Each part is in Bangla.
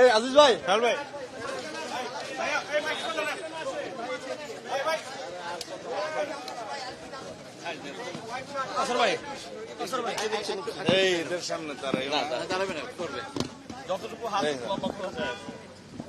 এই আজিজ ভাই। হ্যাঁ ভাই। এই এদের সামনে তারা দাঁড়াবে না করবে। যতটুকু হাত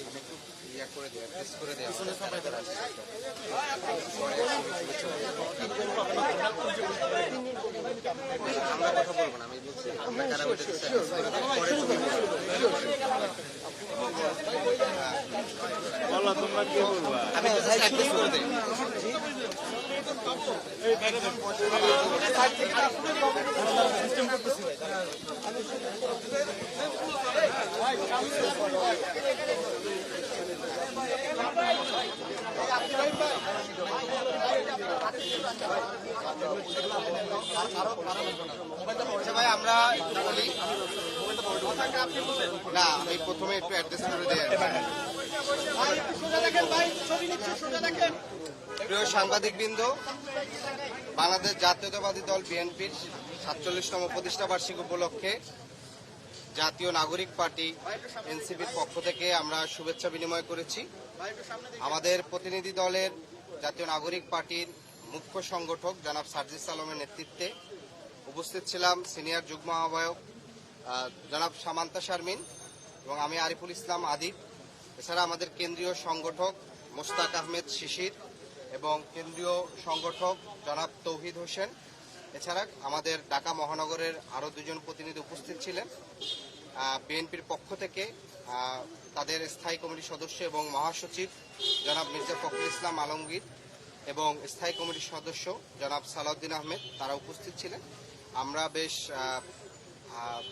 না। লম্বা করা যায় ওরা বলবে বলো তোমরা কি বলবা আচ্ছা ভাই আমরা বলি না এই প্রথমে একটু অ্যাড্রেস করে দেয় প্রিয় সাংবাদিক বৃন্দ বাংলাদেশ জাতীয়তাবাদী দল বিএনপির সাতচল্লিশতম প্রতিষ্ঠা বার্ষিক উপলক্ষে জাতীয় নাগরিক পার্টি এনসিপির পক্ষ থেকে আমরা শুভেচ্ছা বিনিময় করেছি। আমাদের প্রতিনিধি দলের জাতীয় নাগরিক পার্টির মুখ্য সংগঠক জনাব সার্জিস আলমের নেতৃত্বে উপস্থিত ছিলাম সিনিয়র যুগ্ম আহ্বায়ক জনাব সামান্তা শারমিন এবং আমি আরিফুল ইসলাম আদিব। এছাড়া আমাদের কেন্দ্রীয় সংগঠক মোস্তাক আহমেদ শিশির এবং কেন্দ্রীয় সংগঠক জনাব তৌহিদ হোসেন। এছাড়া আমাদের ঢাকা মহানগরের আরও দুজন প্রতিনিধি উপস্থিত ছিলেন। বিএনপির পক্ষ থেকে তাদের স্থায়ী কমিটির সদস্য এবং মহাসচিব জনাব মির্জা ফখরুল ইসলাম আলমগীর এবং স্থায়ী কমিটির সদস্য জনাব সালাউদ্দিন আহমেদ, তারা উপস্থিত ছিলেন। আমরা বেশ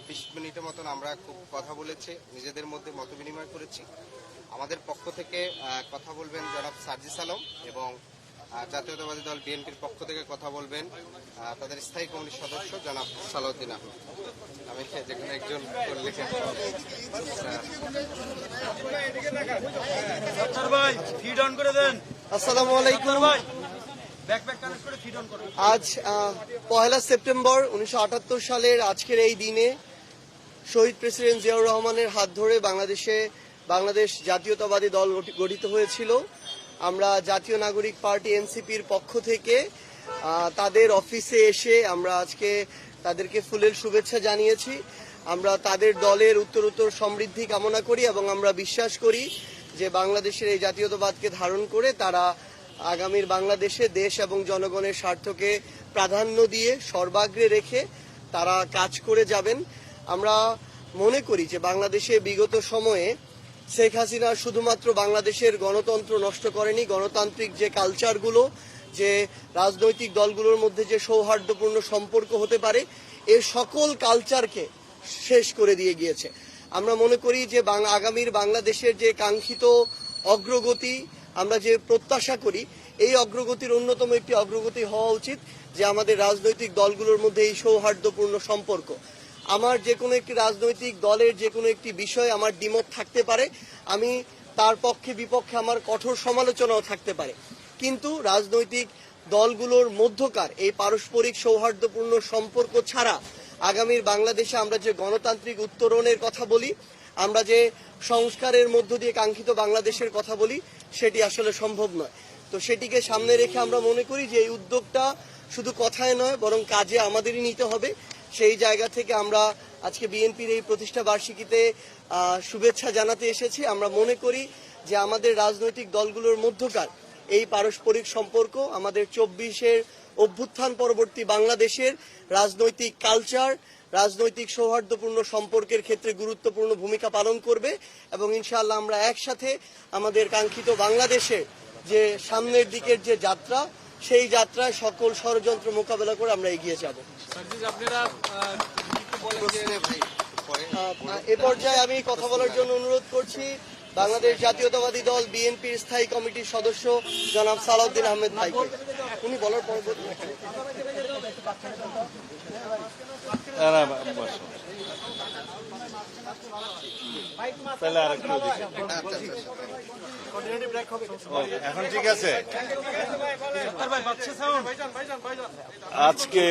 বিশ মিনিটের মতন আমরা খুব কথা বলেছি, নিজেদের মধ্যে মত বিনিময় করেছি। আমাদের পক্ষ থেকে কথা বলবেন জনাব সার্জিস আলম এবং জাতীয়তাবাদী দল বিএনপির পক্ষ থেকে কথা বলবেন। তাদের স্থায়ী কমিটির সদস্য জনাব সালাউদ্দিন আহমেদ। আমি যেখানে একজন লিখে ভাই ফিড অন করে দেন। আসসালামু আলাইকুম। ভাই ব্যাক ব্যাক কানেক্ট করে ফিড অন করুন আজ আহ, পহেলা সেপ্টেম্বর উনিশশো আটাত্তর সালের আজকের এই দিনে শহীদ প্রেসিডেন্ট জিয়াউর রহমানের হাত ধরে বাংলাদেশে বাংলাদেশ জাতীয়তাবাদী দল গঠি- গঠিত হয়েছিল। আমরা জাতীয় নাগরিক পার্টি এনসিপির পক্ষ থেকে তাদের অফিসে এসে আমরা আজকে তাদেরকে ফুলের শুভেচ্ছা জানিয়েছি। আমরা তাদের দলের উত্তরোত্তর সমৃদ্ধি কামনা করি এবং আমরা বিশ্বাস করি যে বাংলাদেশের এই জাতীয়তাবাদকে ধারণ করে তারা আগামীর বাংলাদেশে দেশ এবং জনগণের স্বার্থকে প্রাধান্য দিয়ে সর্বাগ্রে রেখে তারা কাজ করে যাবেন। আমরা মনে করি যে বাংলাদেশে বিগত সময়ে শেখ হাসিনা শুধুমাত্র বাংলাদেশের গণতন্ত্র নষ্ট করেনি, গণতান্ত্রিক যে কালচারগুলো যে রাজনৈতিক দলগুলোর মধ্যে যে সৌহার্দ্যপূর্ণ সম্পর্ক হতে পারে, এ সকল কালচারকে শেষ করে দিয়ে গিয়েছে। আমরা মনে করি যে আগামীর বাংলাদেশের যে কাঙ্ক্ষিত অগ্রগতি, আমরা যে প্রত্যাশা করি, এই অগ্রগতির অন্যতম একটি অগ্রগতি হওয়া উচিত যে আমাদের রাজনৈতিক দলগুলোর মধ্যে এই সৌহার্দ্যপূর্ণ সম্পর্ক আমার যে কোনো একটি রাজনৈতিক দলের যে কোনো একটি বিষয় আমার দ্বিমত থাকতে পারে, আমি তার পক্ষে বিপক্ষে আমার কঠোর সমালোচনাও থাকতে পারে। কিন্তু রাজনৈতিক দলগুলোর মধ্যকার এই পারস্পরিক সৌহার্দ্যপূর্ণ সম্পর্ক ছাড়া আগামীর বাংলাদেশে আমরা যে গণতান্ত্রিক উত্তরণের কথা বলি, আমরা যে সংস্কারের মধ্য দিয়ে কাঙ্ক্ষিত বাংলাদেশের কথা বলি, সেটি আসলে সম্ভব নয়। তো সেটিকে সামনে রেখে আমরা মনে করি যে এই উদ্যোগটা শুধু কথায় নয়, বরং কাজে আমাদেরই নিতে হবে। সেই জায়গা থেকে আমরা আজকে বিএনপির এই প্রতিষ্ঠা বার্ষিকীতে শুভেচ্ছা জানাতে এসেছি। আমরা মনে করি যে আমাদের রাজনৈতিক দলগুলোর মধ্যকার এই পারস্পরিক সম্পর্ক, আমাদের চব্বিশের অভ্যুত্থান পরবর্তী বাংলাদেশের রাজনৈতিক কালচার রাজনৈতিক সৌহার্দ্যপূর্ণ সম্পর্কের ক্ষেত্রে গুরুত্বপূর্ণ ভূমিকা পালন করবে এবং ইনশাআল্লাহ আমরা একসাথে আমাদের কাঙ্ক্ষিত বাংলাদেশের যে সামনের দিকের যে যাত্রা, সেই যাত্রায় সকল ষড়যন্ত্র মোকাবেলা করে আমরা এগিয়ে যাব। এ পর্যায়ে আমি কথা বলার জন্য অনুরোধ করছি বাংলাদেশ জাতীয়তাবাদী দল বিএনপির স্থায়ী কমিটির সদস্য জনাব সালাউদ্দিন আহমেদ ভাইকে। উনি বলার পর একটু ওদিকে। ও, এখন ঠিক আছে। আজকে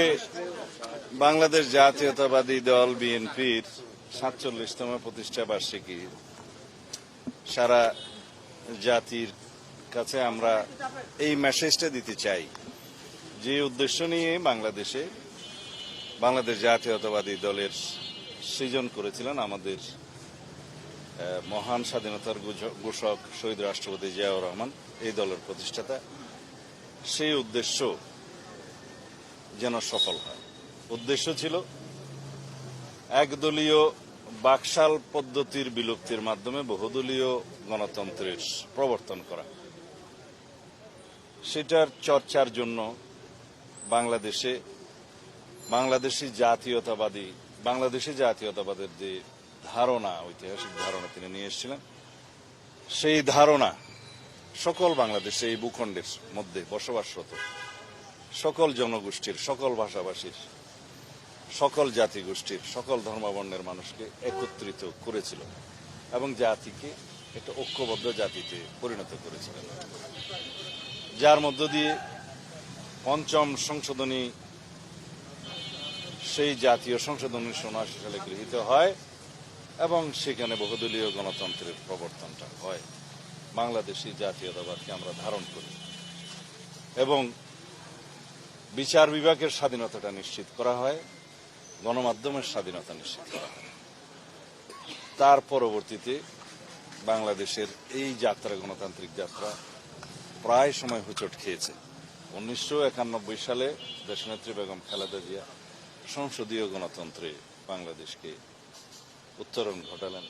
বাংলাদেশ জাতীয়তাবাদী দল বিএনপির সাতচল্লিশতম প্রতিষ্ঠা বার্ষিকী। সারা জাতির কাছে আমরা এই মেসেজটা দিতে চাই। যে উদ্দেশ্য নিয়ে বাংলাদেশে বাংলাদেশ জাতীয়তাবাদী দলের সৃজন করেছিলেন আমাদের মহান স্বাধীনতার ঘোষক শহীদ রাষ্ট্রপতি জিয়াউর রহমান, এই দলের প্রতিষ্ঠাতা। সেই উদ্দেশ্য যেন সফল হয়। উদ্দেশ্য ছিল একদলীয় বাকশাল পদ্ধতির বিলুপ্তির মাধ্যমে বহুদলীয় গণতন্ত্রের প্রবর্তন করা। সেটার চর্চার জন্য বাংলাদেশে বাংলাদেশি জাতীয়তাবাদী, বাংলাদেশি জাতীয়তাবাদের যে ধারণা, ঐতিহাসিক ধারণা তিনি নিয়ে এসেছিলেন, সেই ধারণা সকল বাংলাদেশে এই ভূখণ্ডের মধ্যে বসবাসরত সকল জনগোষ্ঠীর, সকল ভাষাভাষীর সকল জাতিগোষ্ঠীর, সকল ধর্মাবর্ণের মানুষকে একত্রিত করেছিল এবং জাতিকে একটা ঐক্যবদ্ধ জাতিতে পরিণত করেছিলেন যার মধ্য দিয়ে পঞ্চম সংশোধনী, সেই জাতীয় সংশোধন উনিশশো উনআশি সালে গৃহীত হয় এবং সেখানে বহুদলীয় গণতন্ত্রের প্রবর্তনটা হয়। বাংলাদেশি জাতীয়তাবাদকে আমরা ধারণ করি এবং বিচার বিভাগের স্বাধীনতাটা নিশ্চিত করা হয়। গণমাধ্যমের স্বাধীনতা নিশ্চিত করা তার পরবর্তীতে বাংলাদেশের এই যাত্রা, গণতান্ত্রিক যাত্রা প্রায় সময় হুচট খেয়েছে। উনিশশো একানব্বই সালে দেশনেত্রী বেগম খালেদা জিয়া সংসদীয় গণতন্ত্রে বাংলাদেশকে উত্তরণ ঘটালেন।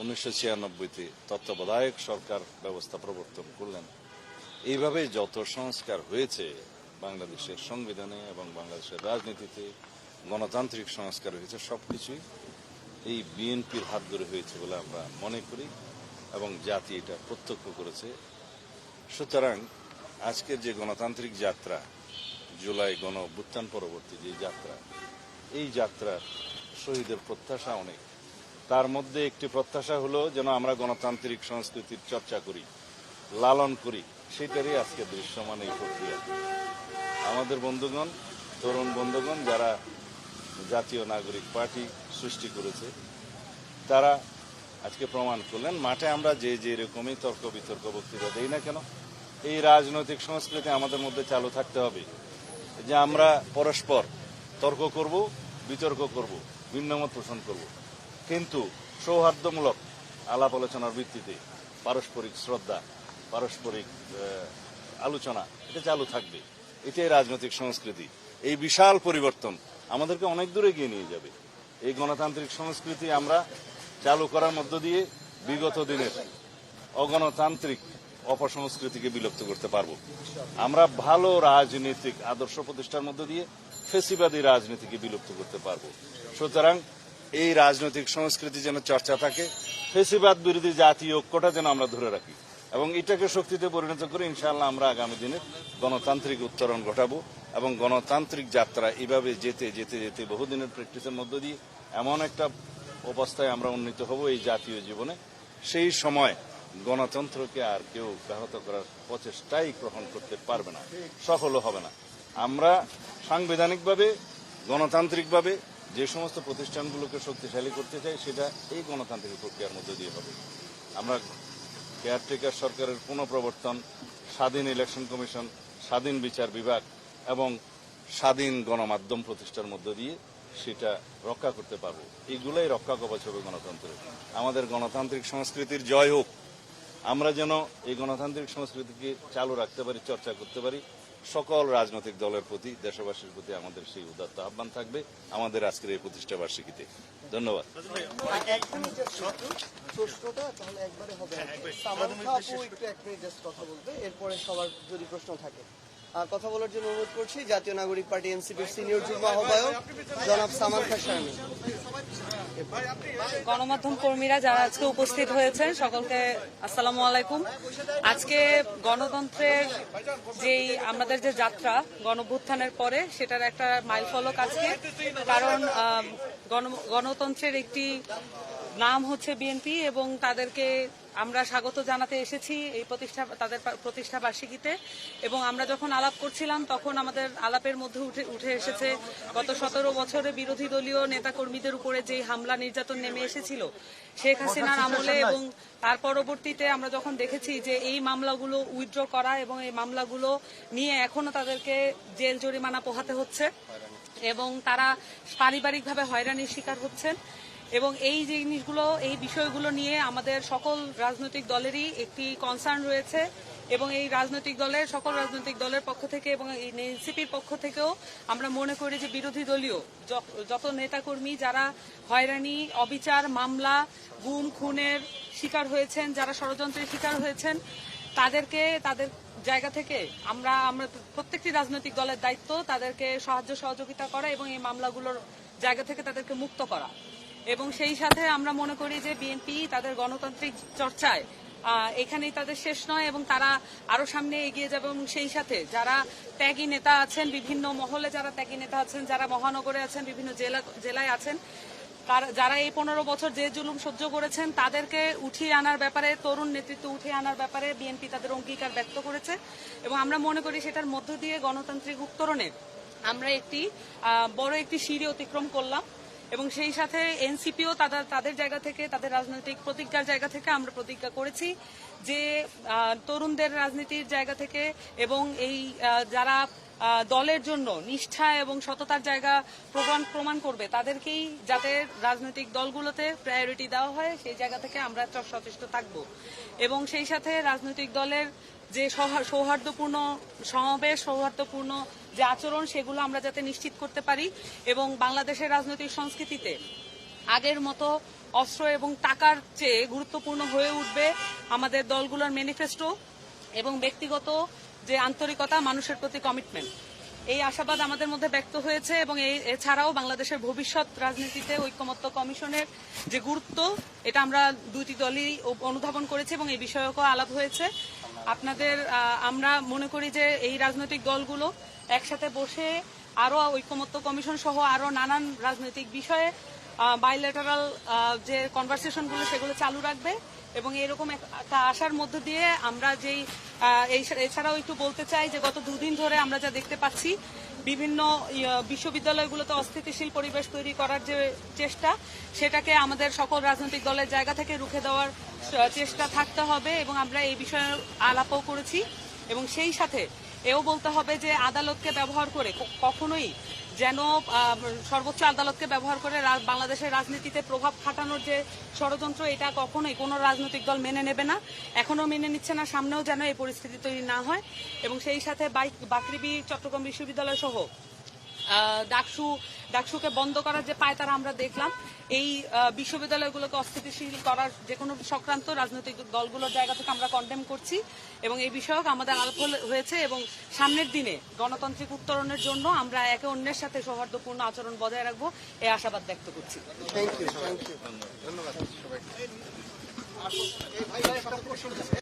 উনিশশো ছিয়ানব্বইতে তত্ত্বাবধায়ক সরকার ব্যবস্থা প্রবর্তন করলেন। এইভাবে যত সংস্কার হয়েছে বাংলাদেশের সংবিধানে এবং বাংলাদেশের রাজনীতিতে গণতান্ত্রিক সংস্কার হয়েছে সবকিছুই এই বিএনপির হাত ধরে হয়েছে বলে আমরা মনে করি এবং জাতি এটা প্রত্যক্ষ করেছে। সুতরাং আজকের যে গণতান্ত্রিক যাত্রা, জুলাই গণ অভ্যুত্থান পরবর্তী যে যাত্রা, এই যাত্রার শহীদের প্রত্যাশা অনেক। তার মধ্যে একটি প্রত্যাশা হলো যেন আমরা গণতান্ত্রিক সংস্কৃতির চর্চা করি, লালন করি, সেটারই আজকে দৃশ্যমান এই প্রক্রিয়া। আমাদের বন্ধুগণ, তরুণ বন্ধুগণ, যারা জাতীয় নাগরিক পার্টি সৃষ্টি করেছে। তারা আজকে প্রমাণ করলেন, মাঠে আমরা যে যে রকমই তর্ক বিতর্ক, বক্তৃতা দেই না কেন, এই রাজনৈতিক সংস্কৃতি আমাদের মধ্যে চালু থাকতে হবে যে আমরা পরস্পর তর্ক করব, বিতর্ক করব, ভিন্নমত পোষণ করব। কিন্তু সৌহার্দ্যমূলক আলাপ আলোচনার ভিত্তিতে পারস্পরিক শ্রদ্ধা, পারস্পরিক আলোচনা, এটা চালু থাকবে। এটাই রাজনৈতিক সংস্কৃতি। এই বিশাল পরিবর্তন আমাদেরকে অনেক দূরে এগিয়ে নিয়ে যাবে। এই গণতান্ত্রিক সংস্কৃতি আমরা চালু করার মধ্য দিয়ে বিগত দিনের অগণতান্ত্রিক অপসংস্কৃতিকে বিলুপ্ত করতে পারব। আমরা ভালো রাজনৈতিক আদর্শ প্রতিষ্ঠার মধ্য দিয়ে ফেসিবাদী রাজনীতিকে বিলুপ্ত করতে পারব। সুতরাং এই রাজনৈতিক সংস্কৃতি যেন চর্চা থাকে, ফেসিবাদ বিরোধী জাতীয় ঐক্যটা যেন আমরা ধরে রাখি। এবং এটাকে শক্তিতে পরিণত করে ইনশাআল্লাহ আমরা আগামী দিনে গণতান্ত্রিক উত্তরণ ঘটাবো। এবং গণতান্ত্রিক যাত্রা এভাবে যেতে যেতে যেতে বহুদিনের প্র্যাকটিসের মধ্য দিয়ে এমন একটা অবস্থায় আমরা উন্নীত হব এই জাতীয় জীবনে। সেই সময় গণতন্ত্রকে আর কেউ ব্যাহত করার প্রচেষ্টাই গ্রহণ করতে পারবে না, সফলও হবে না। আমরা সাংবিধানিকভাবে, গণতান্ত্রিকভাবে যে সমস্ত প্রতিষ্ঠানগুলোকে শক্তিশালী করতে চাই, সেটা এই গণতান্ত্রিক প্রক্রিয়ার মধ্যে দিয়ে হবে। আমরা কেয়ারটেকার সরকারের পুনঃপ্রবর্তন, স্বাধীন ইলেকশন কমিশন স্বাধীন বিচার বিভাগ এবং স্বাধীন গণমাধ্যম প্রতিষ্ঠার মধ্য দিয়ে সেটা রক্ষা করতে পারব। এইগুলাই রক্ষা কবচ হবে গণতন্ত্রের আমাদের গণতান্ত্রিক সংস্কৃতির জয় হোক আমরা যেন এই গণতান্ত্রিক সংস্কৃতিকে চালু রাখতে পারি চর্চা করতে পারি। সকল রাজনৈতিক দলের প্রতি দেশবাসীর প্রতি আমাদের সেই উদাত্ত আহ্বান থাকবে। আমাদের আজকের এই প্রতিষ্ঠা বার্ষিকীতে। ধন্যবাদ। তাহলে একবারে হবে just কথা বলবে এরপরে সবার যদি প্রশ্ন থাকে। কথা বলার জন্য অনুরোধ করছি। জাতীয় নাগরিক পার্টি এনসিপির সিনিয়র যুগ্ম আহ্বায়ক জনাব সামান খা শারমিন গণমাধ্যম কর্মীরা যারা আজকে উপস্থিত হয়েছেন, সকলকে আসসালামু আলাইকুম। আজকে গণতন্ত্রের যেই আমাদের যে যাত্রা গণভ্যুত্থানের পরে, সেটার একটা মাইল ফলক আজকে। কারণ গণতন্ত্রের একটি নাম হচ্ছে বিএনপি এবং তাদেরকে আমরা স্বাগত জানাতে এসেছি এই প্রতিষ্ঠা তাদের প্রতিষ্ঠা বার্ষিকীতে। এবং আমরা যখন আলাপ করছিলাম তখন আমাদের আলাপের মধ্যে উঠে উঠে এসেছে গত সতেরো বছরে বিরোধী দলীয় নেতাকর্মীদের উপরে যে হামলা নির্যাতন নেমে এসেছিল শেখ হাসিনার আমলে এবং তার পরবর্তীতে আমরা যখন দেখেছি যে এই মামলাগুলো উইথড্র করা এবং এই মামলাগুলো নিয়ে এখনও তাদেরকে জেল জরিমানা পোহাতে হচ্ছে এবং তারা পারিবারিকভাবে হয়রানির শিকার হচ্ছেন এবং এই জিনিসগুলো, এই বিষয়গুলো নিয়ে আমাদের সকল রাজনৈতিক দলেরই একটি কনসার্ন রয়েছে এবং এই রাজনৈতিক দলের, সকল রাজনৈতিক দলের পক্ষ থেকে এবং এই এনসিপির পক্ষ থেকেও আমরা মনে করি যে বিরোধী দলীয় যত নেতাকর্মী যারা হয়রানি, অবিচার, মামলা, গুম, খুনের শিকার হয়েছেন, যারা ষড়যন্ত্রের শিকার হয়েছেন, তাদেরকে, তাদের জায়গা থেকে আমরা আমরা প্রত্যেকটি রাজনৈতিক দলের দায়িত্ব তাদেরকে সাহায্য সহযোগিতা করা এবং এই মামলাগুলোর জায়গা থেকে তাদেরকে মুক্ত করা। এবং সেই সাথে আমরা মনে করি যে বিএনপি তাদের গণতান্ত্রিক চর্চায় এখানেই তাদের শেষ নয় এবং তারা আরও সামনে এগিয়ে যাবে এবং সেই সাথে যারা ত্যাগী নেতা আছেন, বিভিন্ন মহলে যারা ত্যাগী নেতা আছেন, যারা মহানগরে আছেন, বিভিন্ন জেলা, জেলায় আছেন যারা এই পনেরো বছর যে জুলুম সহ্য করেছেন, তাদেরকে উঠিয়ে আনার ব্যাপারে, তরুণ নেতৃত্ব উঠিয়ে আনার ব্যাপারে বিএনপি তাদের অঙ্গীকার ব্যক্ত করেছে। এবং আমরা মনে করি সেটার মধ্য দিয়ে গণতান্ত্রিক উত্তরণের আমরা একটি বড় একটি সিঁড়ি অতিক্রম করলাম। এবং সেই সাথে এনসিপিও তাদের তাদের জায়গা থেকে, তাদের রাজনৈতিক প্রতিজ্ঞার জায়গা থেকে আমরা প্রতিজ্ঞা করেছি যে তরুণদের রাজনীতির জায়গা থেকে এবং এই যারা দলের জন্য নিষ্ঠা এবং সততার জায়গা প্রমাণ প্রমাণ করবে, তাদেরকেই যাতে রাজনৈতিক দলগুলোতে প্রায়োরিটি দেওয়া হয়, সেই জায়গা থেকে আমরা সচেষ্ট থাকব। এবং সেই সাথে রাজনৈতিক দলের যে সৌহার্দ্যপূর্ণ সমাবেশ, সৌহার্দ্যপূর্ণ যে আচরণ, সেগুলো আমরা যাতে নিশ্চিত করতে পারি এবং বাংলাদেশের রাজনৈতিক সংস্কৃতিতে আগের মতো অস্ত্র এবং টাকার চেয়ে গুরুত্বপূর্ণ হয়ে উঠবে আমাদের দলগুলোর ম্যানিফেস্টো এবং ব্যক্তিগত যে আন্তরিকতা, মানুষের প্রতি কমিটমেন্ট এই আশাবাদ আমাদের মধ্যে ব্যক্ত হয়েছে এবং এই এছাড়াও বাংলাদেশের ভবিষ্যৎ রাজনীতিতে ঐক্যমত্য কমিশনের যে গুরুত্ব, এটা আমরা দুইটি দলই অনুধাবন করেছি এবং এই বিষয়কও আলাপ হয়েছে। আপনাদের আমরা মনে করি যে এই রাজনৈতিক দলগুলো একসাথে বসে আরও ঐক্যমত্য কমিশন সহ আরও নানান রাজনৈতিক বিষয়ে বাইলেটারাল যে কনভারসেশনগুলো সেগুলো চালু রাখবে। এবং এরকম এক- একটা আশার মধ্য দিয়ে আমরা যেই এছাড়াও একটু বলতে চাই যে গত দুদিন ধরে আমরা যা দেখতে পাচ্ছি, বিভিন্ন বিশ্ববিদ্যালয়গুলোতে অস্থিতিশীল পরিবেশ তৈরি করার যে চেষ্টা, সেটাকে আমাদের সকল রাজনৈতিক দলের জায়গা থেকে রুখে দেওয়ার চেষ্টা থাকতে হবে এবং আমরা এই বিষয়ে আলাপও করেছি এবং সেই সাথে এও বলতে হবে যে আদালতকে ব্যবহার করে কখনোই যেন সর্বোচ্চ আদালতকে ব্যবহার করে বাংলাদেশের রাজনীতিতে প্রভাব খাটানোর যে ষড়যন্ত্র, এটা কখনোই কোনো রাজনৈতিক দল মেনে নেবে না। এখনও মেনে নিচ্ছে না, সামনেও যেন এই পরিস্থিতি তৈরি না হয়। এবং সেই সাথে বাইক, বাকৃবি চট্টগ্রাম বিশ্ববিদ্যালয় সহ ডাকসু ডাকসুকে বন্ধ করার যে পায়তারা আমরা দেখলাম এই বিশ্ববিদ্যালয়গুলোকে অস্থিতিশীল করার যে কোনো সংক্রান্ত রাজনৈতিক দলগুলোর জায়গা থেকে আমরা কন্ডেম করছি এবং এই বিষয়ক আমাদের আলাপ হলে- হয়েছে এবং সামনের দিনে গণতান্ত্রিক উত্তরণের জন্য আমরা একে অন্যের সাথে সৌহার্দ্যপূর্ণ আচরণ বজায় রাখব এই আশাবাদ ব্যক্ত করছি। Thank you thank you